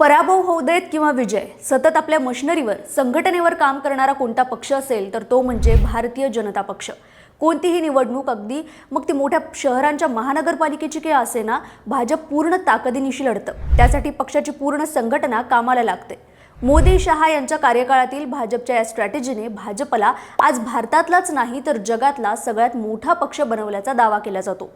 पराभव होऊ देत किंवा विजय सतत आपल्या मशिनरीवर संघटनेवर काम करणारा कोणता पक्ष असेल तर तो म्हणजे भारतीय जनता पक्ष. कोणतीही निवडणूक अगदी मग ती मोठ्या शहरांच्या महानगरपालिकेची काही असे ना भाजप पूर्ण ताकदीनिशी लढतं. त्यासाठी पक्षाची पूर्ण संघटना कामाला लागते. मोदी शहा यांच्या कार्यकाळातील भाजपच्या या स्ट्रॅटेजीने भाजपला आज भारतातलाच नाही तर जगातला सगळ्यात मोठा पक्ष बनवल्याचा दावा केला जातो.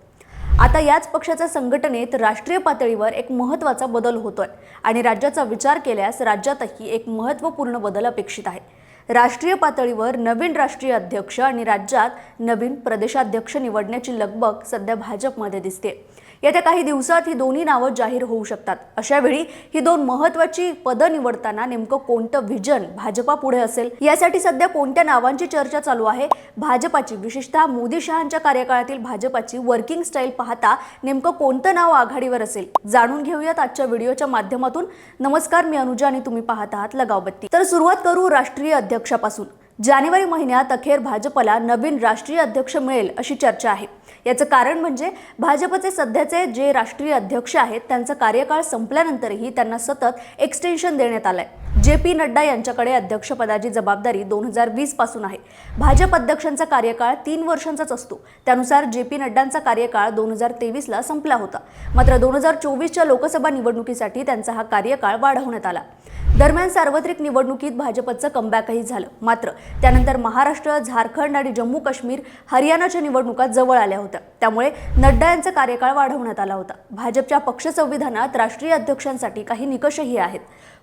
आता याच पक्षाच्या संघटनेत राष्ट्रीय पातळीवर एक महत्त्वाचा बदल होतोय. आणि राज्याचा विचार केल्यास राज्यातही एक महत्त्वपूर्ण बदल अपेक्षित आहे. राष्ट्रीय पातळीवर नवीन राष्ट्रीय अध्यक्ष आणि राज्यात नवीन प्रदेशाध्यक्ष निवडण्याची लगबग सध्या भाजपमध्ये दिसते येत्या काही दिवसात ही दोन्ही नावं जाहीर होऊ शकतात. अशा वेळी ही दोन महत्वाची पदं निवडताना नेमकं कोणतं व्हिजन भाजपा पुढे असेल? यासाठी सध्या कोणत्या नावांची चर्चा चालू आहे? भाजपाची विशेषतः मोदी शहांच्या कार्यकाळातील भाजपाची वर्किंग स्टाईल पाहता नेमकं कोणतं नाव आघाडीवर असेल? जाणून घेऊयात आजच्या व्हिडिओच्या माध्यमातून. नमस्कार मी अनुजा आणि तुम्ही पाहत आहात लगावबत्ती. तर सुरुवात करू राष्ट्रीय अध्यक्षापासून. जानेवारी महिन्यात अखेर भाजपला नवीन राष्ट्रीय अध्यक्ष मिळेल अशी चर्चा आहे. याचं कारण म्हणजे भाजपचे सध्याचे जे राष्ट्रीय अध्यक्ष आहेत त्यांचा कार्यकाळ संपल्यानंतरही त्यांना सतत एक्सटेन्शन देण्यात आलं आहे जे पी नड्डा यांच्याकडे अध्यक्षपदाची जबाबदारी दोन हजार वीसपासून आहे. भाजप अध्यक्षांचा कार्यकाळ तीन वर्षांचाच असतो. त्यानुसार जे पी नड्डांचा कार्यकाळ दोन हजार तेवीसला संपला होता. मात्र दोन हजार चोवीसच्या लोकसभा निवडणुकीसाठी त्यांचा हा कार्यकाळ वाढवण्यात आला. दरम्यान सार्वत्रिक निवडणुकीत भाजपचं कमबॅकही झालं. मात्र त्यानंतर महाराष्ट्र झारखंड आणि जम्मू काश्मीर हरियाणाच्या निवडणुका जवळ आल्या होत्या. त्यामुळे नड्डा यांचा कार्यकाळ वाढवण्यात आला होता. भाजपच्या पक्ष संविधानात राष्ट्रीय अध्यक्षांसाठी काही निकषही आहेत.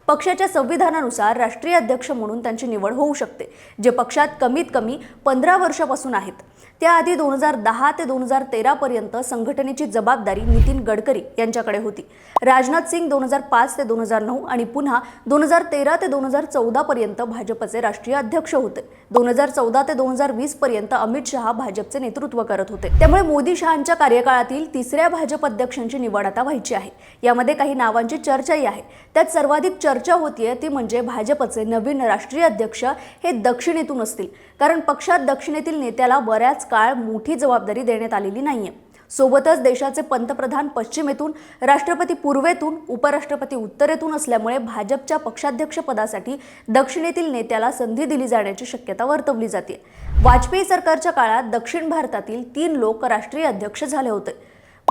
पक्षाच्या संविधानानुसार राष्ट्रीय अध्यक्ष म्हणून त्यांची निवड होऊ शकते जे पक्षात कमीत कमी पंधरा वर्षापासून आहेत. त्याआधी दोन हजार दहा ते दोन हजार तेरापर्यंत संघटनेची जबाबदारी नितीन गडकरी यांच्याकडे होती. राजनाथ सिंग दोन हजार पाच ते दोन हजार नऊ आणि पुन्हा दोन हजार तेरा ते दोन हजार चौदापर्यंत भाजपचे राष्ट्रीय अध्यक्ष होते. दोन हजार चौदा ते दोन हजार वीस पर्यंत अमित शहा भाजपचे नेतृत्व करत होते. त्यामुळे मोदी शहांच्या कार्यकाळातील तिसऱ्या भाजप अध्यक्षांची निवड आता व्हायची आहे. यामध्ये काही नावांची चर्चाही आहे. त्यात सर्वाधिक चर्चा होतीये ती म्हणजे भाजपचे नवीन राष्ट्रीय अध्यक्ष हे दक्षिणेतून असतील. कारण पक्षात दक्षिणेतील नेत्याला बऱ्याच काळ मोठी जबाबदारी देण्यात आलेली नाहीये. सोबतच देशाचे पंतप्रधान पश्चिमेतून राष्ट्रपती पूर्वेतून उपराष्ट्रपती उत्तरेतून असल्यामुळे भाजपच्या पक्षाध्यक्षपदासाठी दक्षिणेतील नेत्याला संधी दिली जाण्याची शक्यता वर्तवली जाते. वाजपेयी सरकारच्या काळात दक्षिण भारतातील तीन लोक राष्ट्रीय अध्यक्ष झाले होते.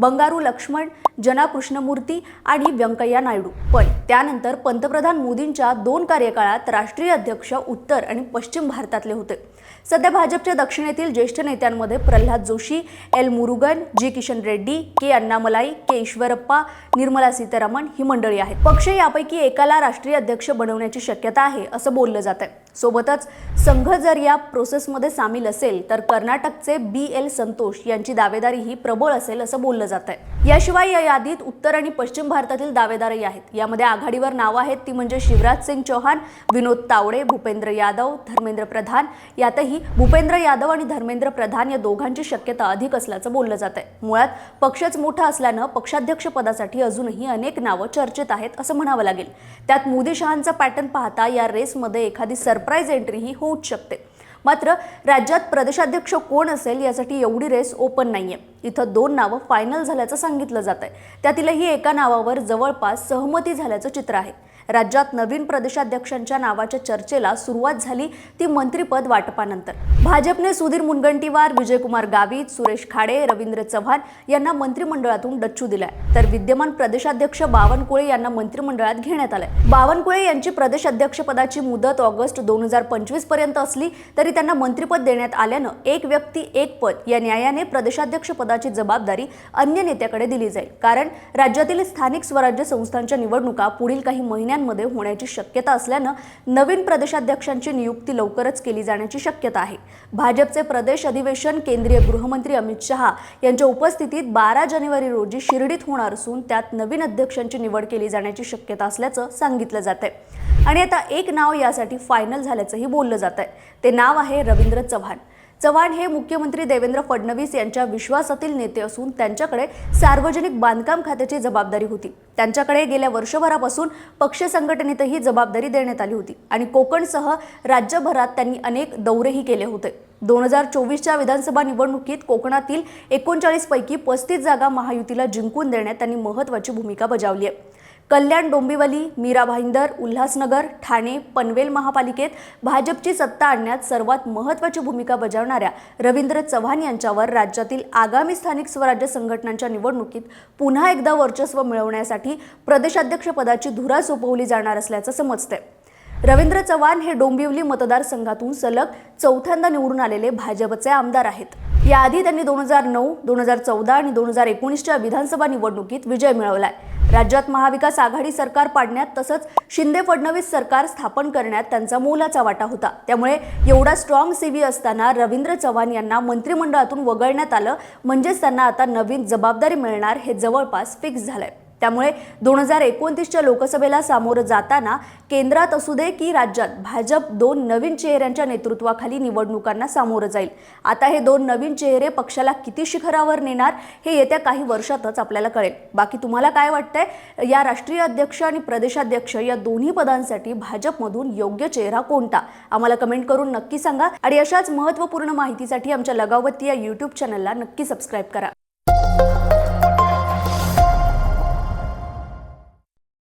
बंगारू लक्ष्मण जना कृष्णमूर्ती आणि व्यंकय्या नायडू. पण त्यानंतर पंतप्रधान मोदींच्या दोन कार्यकाळात राष्ट्रीय अध्यक्ष उत्तर आणि पश्चिम भारतातले होते. सध्या भाजपच्या दक्षिणेतील ज्येष्ठ नेत्यांमध्ये Pralhad Joshi L Murugan G Kishan Reddy K Annamalai K Eshwarappa Nirmala Sitharaman ही मंडळी आहेत. पक्ष यापैकी एकाला राष्ट्रीय अध्यक्ष बनवण्याची शक्यता आहे असं बोललं जात आहे सोबतच संघ जर या प्रोसेसमध्ये सामील असेल तर कर्नाटकचे बी एल संतोष यांची दावेदारी ही प्रबळ असेल असं बोललं जात आहे याशिवाय या यादीत उत्तर आणि पश्चिम भारतातील दावेदारही आहेत. यामध्ये आघाडीवर नावं आहेत ती म्हणजे शिवराज सिंग चौहान विनोद तावडे भूपेंद्र यादव धर्मेंद्र प्रधान. यातही भूपेंद्र यादव आणि धर्मेंद्र प्रधान या दोघांची शक्यता अधिक असल्याचं बोललं जात आहे मुळात पक्षच मोठा असल्यानं पक्षाध्यक्ष पदासाठी अजूनही अनेक नावं चर्चेत आहेत असं म्हणावं लागेल. त्यात मोदी शहांचा पॅटर्न पाहता या रेसमध्ये एखादी सरप्राईज एंट्रीही होऊच शकते. मात्र राज्यात प्रदेशाध्यक्ष कोण असेल यासाठी एवढी रेस ओपन नाहीये. इथं दोन नावं फायनल झाल्याचं सांगितलं जात आहे त्यातीलही एका नावावर जवळपास सहमती झाल्याचं चित्र आहे. राज्यात नवीन प्रदेशाध्यक्षांच्या नावाच्या चर्चेला सुरुवात झाली ती मंत्रीपद वाटपानंतर. भाजपने सुधीर मुनगंटीवार विजयकुमार गावित सुरेश खाडे रवींद्र चव्हाण यांना मंत्रिमंडळातून डच्चू दिलाय. तर विद्यमान प्रदेशाध्यक्ष बावनकुळे यांना मंत्रिमंडळात घेण्यात आलंय. बावनकुळे यांची प्रदेशाध्यक्षपदाची मुदत ऑगस्ट दोन हजार पंचवीसपर्यंत असली तरी त्यांना मंत्रिपद देण्यात आल्यानं एक व्यक्ती एक पद या न्यायाने प्रदेशाध्यक्ष पदाची जबाबदारी अन्य नेत्याकडे दिली जाईल. कारण राज्यातील स्थानिक स्वराज्य संस्थांच्या निवडणुका पुढील काही महिन्यांमध्ये होण्याची शक्यता असल्यानं नवीन प्रदेशाध्यक्षांची नियुक्ती लवकरच केली जाण्याची शक्यता आहे. भाजपचे प्रदेश अधिवेशन केंद्रीय गृहमंत्री अमित शहा यांच्या उपस्थितीत बारा जानेवारी रोजी शिर्डीत होणार असून त्यात नवीन अध्यक्षांची निवड केली जाण्याची शक्यता असल्याचं सांगितलं जात आहे आणि आता एक नाव यासाठी फायनल झाल्याचंही बोललं जात आहे ते नाव आहे रवींद्र चव्हाण. चव्हाण हे मुख्यमंत्री देवेंद्र फडणवीस यांच्या विश्वासातील नेते असून त्यांच्याकडे सार्वजनिक बांधकाम खात्याची जबाबदारी होती. त्यांच्याकडे गेल्या वर्षभरापासून पक्ष संघटनेतही जबाबदारी देण्यात आली होती आणि कोकणसह राज्यभरात त्यांनी अनेक दौरेही केले होते. दोन हजार चोवीसच्या विधानसभा निवडणुकीत कोकणातील एकोणचाळीस पैकी पस्तीस जागा महायुतीला जिंकून देण्यात त्यांनी महत्त्वाची भूमिका बजावली आहे. कल्याण डोंबिवली मीरा भाईंदर उल्हासनगर ठाणे पनवेल महापालिकेत भाजपची सत्ता आणण्यात सर्वात महत्त्वाची भूमिका बजावणाऱ्या रवींद्र चव्हाण यांच्यावर राज्यातील आगामी स्थानिक स्वराज्य संघटनांच्या निवडणुकीत पुन्हा एकदा वर्चस्व मिळवण्यासाठी प्रदेशाध्यक्षपदाची धुरा सोपवली जाणार असल्याचं समजतंय. रवींद्र चव्हाण हे डोंबिवली मतदारसंघातून सलग चौथ्यांदा निवडून आलेले भाजपचे आमदार आहेत. याआधी त्यांनी दोन हजार नऊ दोन हजार चौदा आणि दोन हजार एकोणीसच्या विधानसभा निवडणुकीत विजय मिळवलाय. राज्यात महाविकास आघाडी सरकार पाडण्यात तसंच शिंदे फडणवीस सरकार स्थापन करण्यात त्यांचा मोलाचा वाटा होता. त्यामुळे एवढा स्ट्रॉंग सीव्ही असताना रवींद्र चव्हाण यांना मंत्रिमंडळातून वगळण्यात आलं. म्हणजेच त्यांना आता नवीन जबाबदारी मिळणार हे जवळपास फिक्स झालंय. त्यामुळे दोन हजार एकोणतीसच्या लोकसभेला सामोरं जाताना केंद्रात असू दे की राज्यात भाजप दोन नवीन चेहऱ्यांच्या नेतृत्वाखाली निवडणुकांना सामोरं जाईल. आता हे दोन नवीन चेहरे पक्षाला किती शिखरावर नेणार हे येत्या काही वर्षातच आपल्याला कळेल. बाकी तुम्हाला काय वाटतंय? या राष्ट्रीय अध्यक्ष आणि प्रदेशाध्यक्ष या दोन्ही पदांसाठी भाजपमधून योग्य चेहरा कोणता? आम्हाला कमेंट करून नक्की सांगा. आणि अशाच महत्त्वपूर्ण माहितीसाठी आमच्या लगावती या यूट्यूब चॅनलला नक्की सबस्क्राईब करा.